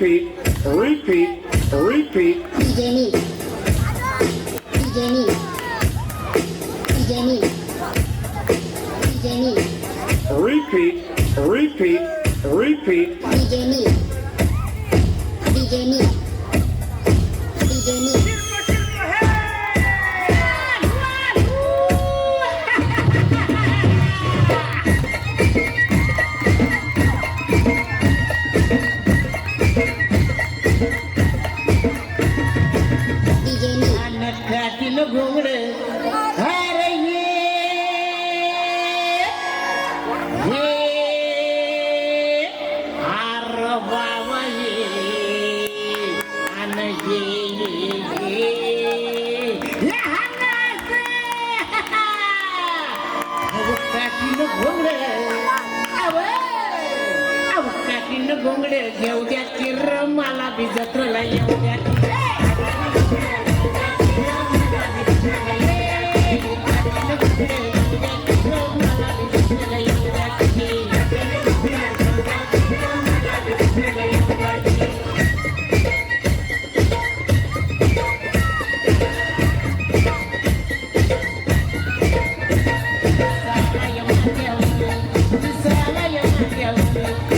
Repeat. Repeat. DJ me. DJ me. DJ me. DJ me. Repeat. Repeat. Repeat. DJ me. DJ me. अहो, घोंगडे. घोंगड घोंगडे. घेऊ द्या किर मला बी जत्रला येऊ द्या Thank you.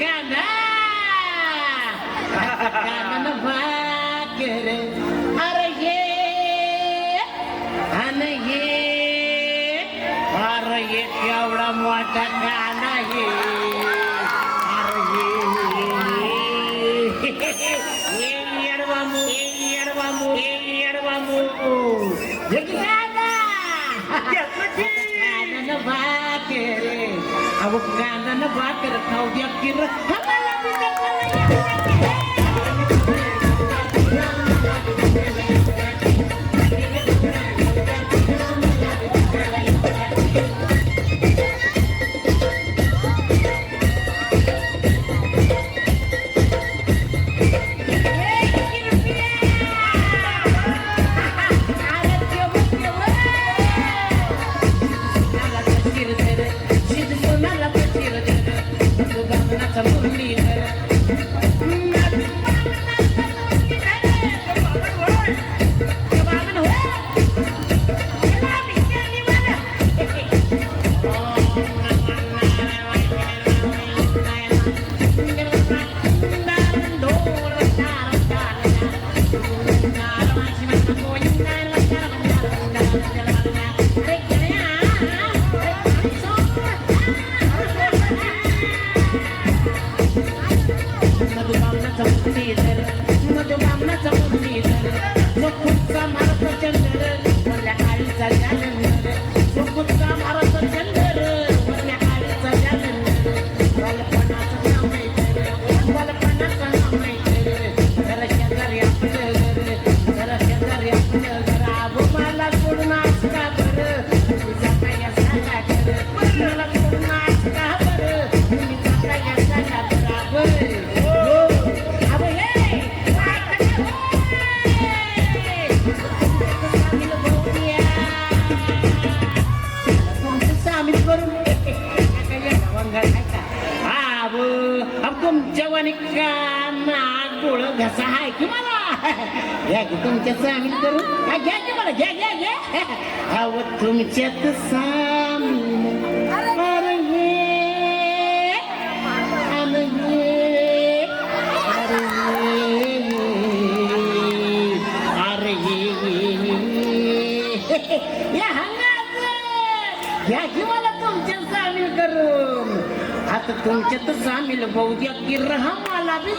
कांदा कांदा अरे ये अन ये. अरे ये केवढा मोठा कांदा ये अरे ये ये येडवामू हे कांदा कांदा भाकर अहो कांदा भाकर खाऊ द्या किर मला तुमच्या वाणी नाक डोळं घसा आहे की मला? घ्या की तुमच्या सामील करून? घ्या की मला घ्या घ्या घ्या. अहो तुमच्यात सा आता तुमच्यात सामील भाऊ. द्या की रहा मला बी